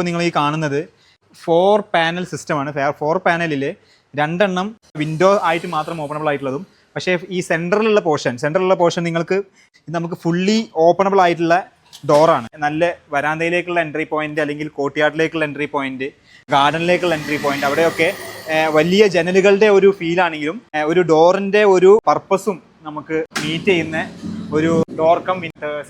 ഇപ്പോൾ നിങ്ങൾ ഈ കാണുന്നത് ഫോർ പാനൽ സിസ്റ്റമാണ് ഫോർ പാനലിൽ രണ്ടെണ്ണം വിൻഡോ ആയിട്ട് മാത്രം ഓപ്പണബിൾ ആയിട്ടുള്ളതും. പക്ഷേ ഈ സെന്ററിലുള്ള പോർഷൻ സെന്ററിലുള്ള പോർഷൻ നിങ്ങൾക്ക് നമുക്ക് ഫുള്ളി ഓപ്പണബിൾ ആയിട്ടുള്ള ഡോറാണ് നല്ല വരാന്തയിലേക്കുള്ള എൻട്രി പോയിന്റ് അല്ലെങ്കിൽ കോട്ടിയാട്ടിലേക്കുള്ള എൻട്രി പോയിന്റ് ഗാർഡനിലേക്കുള്ള എൻട്രി പോയിന്റ് അവിടെയൊക്കെ വലിയ ജനലുകളുടെ ഒരു ഫീലാണെങ്കിലും ഒരു ഡോറിന്റെ ഒരു പർപ്പസും നമുക്ക് മീറ്റ് ചെയ്യുന്ന ഒരു ഡോർ കം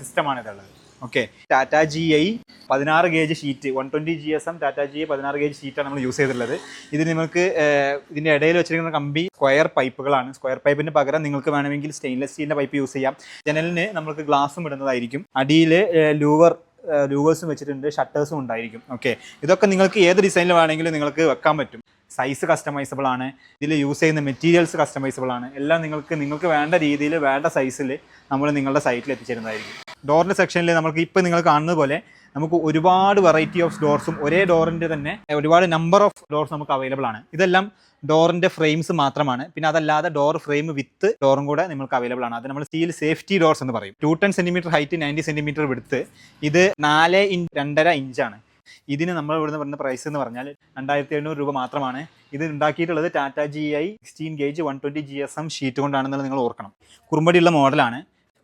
സിസ്റ്റമാണ് ഇതുള്ളത്. ഓക്കെ ടാറ്റ ജി ഐ പതിനാറ് gauge sheet one twenty G S M Tata G പതിനാറ് ഗേജ് ഷീറ്റാണ് നമ്മൾ യൂസ് ചെയ്തിട്ടുള്ളത്. ഇത് നിങ്ങൾക്ക് ഇതിന്റെ ഇടയിൽ വെച്ചിരിക്കുന്ന കമ്പി സ്ക്വയർ പൈപ്പുകളാണ് സ്ക്വയർ പൈപ്പിന് പകരം നിങ്ങൾക്ക് വേണമെങ്കിൽ സ്റ്റെയിൻലെസ് സ്റ്റീലിന്റെ പൈപ്പ് യൂസ് ചെയ്യാം. ജനലിന് നമുക്ക് ഗ്ലാസും ഇടുന്നതായിരിക്കും. അടിയിൽ ലൂവർ ലൂവേഴ്സും വെച്ചിട്ടുണ്ട്. ഷട്ടേഴ്സും ഉണ്ടായിരിക്കും. ഓക്കെ ഇതൊക്കെ നിങ്ങൾക്ക് ഏത് ഡിസൈനിൽ വേണമെങ്കിലും നിങ്ങൾക്ക് വെക്കാൻ പറ്റും. സൈസ് കസ്റ്റമൈസബിൾ ആണ്. ഇതിൽ യൂസ് ചെയ്യുന്ന മെറ്റീരിയൽസ് കസ്റ്റമൈസബിൾ ആണ്. എല്ലാം നിങ്ങൾക്ക് നിങ്ങൾക്ക് വേണ്ട രീതിയിൽ വേണ്ട സൈസിൽ നമ്മൾ നിങ്ങളുടെ സൈറ്റിൽ എത്തിച്ചേരുന്നതായിരിക്കും. ഡോറിന്റെ സെക്ഷനിൽ നമുക്ക് ഇപ്പോൾ നിങ്ങൾ കാണുന്നത് പോലെ നമുക്ക് ഒരുപാട് വെറൈറ്റി ഓഫ് ഡോർസും ഒരേ ഡോറിന്റെ തന്നെ ഒരുപാട് നമ്പർ ഓഫ് ഡോർസ് നമുക്ക് അവൈലബിൾ ആണ്. ഇതെല്ലാം ഡോറിന്റെ ഫ്രെയിംസ് മാത്രമാണ്. പിന്നെ അതല്ലാതെ ഡോർ ഫ്രെയിം വിത്ത് ഡോറും കൂടെ നിങ്ങൾക്ക് അവൈലബിൾ ആണ്. അത് നമ്മൾ സ്റ്റീൽ സേഫ്റ്റി ഡോർസ് എന്ന് പറയും. Two ten centimetre height ninety centimetre വിടുത്ത് ഇത് നാല് ഇഞ്ച് രണ്ടര ഇഞ്ചാണ് ഇതിന് നമ്മൾ ഇവിടുന്ന് പറഞ്ഞ പ്രൈസ് എന്ന് പറഞ്ഞാൽ രണ്ടായിരത്തി എണ്ണൂറ് രൂപ മാത്രമാണ്. ഇത് ഉണ്ടാക്കിയിട്ടുള്ളത് Tata G I sixteen gauge one twenty G S M sheet കൊണ്ടാണെന്നുള്ളത് നിങ്ങൾ ഓർക്കണം. കുറുമ്പടിയുള്ള മോഡലാണ്